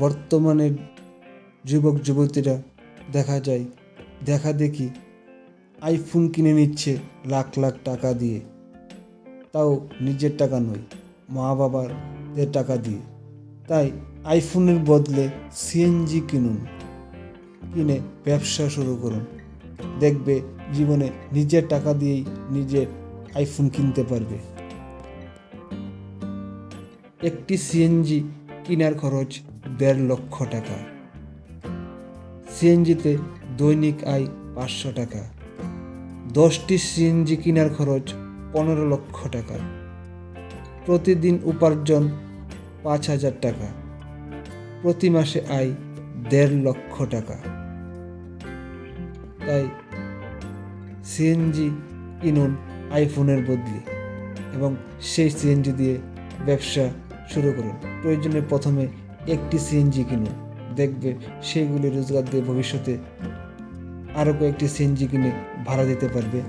বর্তমানের যুবক, যুবতীরা দেখা যায়, দেখা দেখি আইফোন কিনে নিচ্ছে লাখ লাখ টাকা দিয়ে। তাও নিজের টাকা নয় মা বাবার টাকা দিয়ে। তাই আইফোনের বদলে সিএনজি কিনুন, কিনে ব্যবসা শুরু করুন। দেখবে জীবনে নিজের টাকা দিয়েই নিজের আইফোন কিনতে পারবে। একটি সিএনজি কেনার খরচ দেড় লক্ষ টাকা। সিএনজিতে দৈনিক আয় পাঁচশো টাকা। দশটি সিএনজি কেনার খরচ পনেরো লক্ষ টাকা। প্রতিদিন উপার্জন পাঁচ হাজার টাকা। প্রতি মাসে আয় দেড় লক্ষ টাকা। তাই সিএনজি কিনুন আইফোনের বদলে এবং সেই সিএনজি দিয়ে ব্যবসা শুরু করুন। প্রয়োজনে প্রথমে একটি সিএনজি কিনে, দেখবে সেইগুলি রোজগার দিয়ে ভবিষ্যতে আরও কয়েকটি সিএনজি কিনে ভাড়া দিতে পারবে।